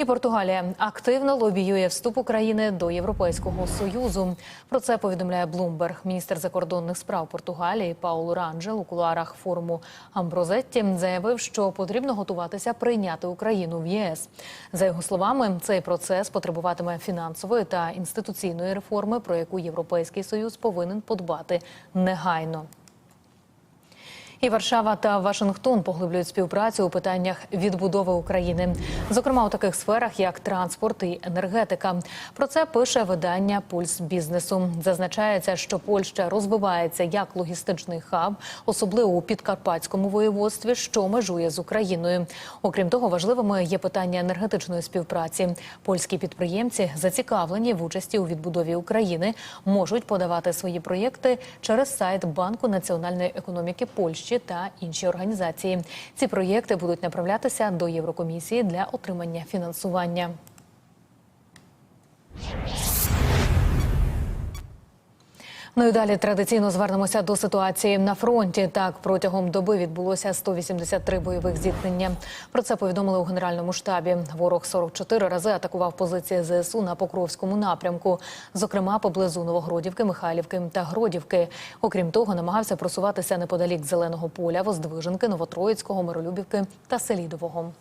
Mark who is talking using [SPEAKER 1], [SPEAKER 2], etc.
[SPEAKER 1] І Португалія активно лобіює вступ України до Європейського союзу. Про це повідомляє Блумберг. Міністр закордонних справ Португалії Пауло Ранджел у кулуарах форуму Амброзетті заявив, що потрібно готуватися прийняти Україну в ЄС. За його словами, цей процес потребуватиме фінансової та інституційної реформи, про яку Європейський союз повинен подбати негайно. І Варшава та Вашингтон поглиблюють співпрацю у питаннях відбудови України, зокрема у таких сферах, як транспорт і енергетика. Про це пише видання Пульс бізнесу. Зазначається, що Польща розвивається як логістичний хаб, особливо у підкарпатському воєводстві, що межує з Україною. Окрім того, важливими є питання енергетичної співпраці. Польські підприємці зацікавлені в участі у відбудові України, можуть подавати свої проєкти через сайт Банку національної економіки Польщі та інші організації. Ці проєкти будуть направлятися до Єврокомісії для отримання фінансування. Ну і далі традиційно звернемося до ситуації на фронті. Так, протягом доби відбулося 183 бойових зіткнення. Про це повідомили у генеральному штабі. Ворог 44 рази атакував позиції ЗСУ на Покровському напрямку, зокрема поблизу Новогродівки, Михайлівки та Гродівки. Окрім того, намагався просуватися неподалік зеленого поля, Воздвиженки, Новотроїцького, Миролюбівки та Селідового.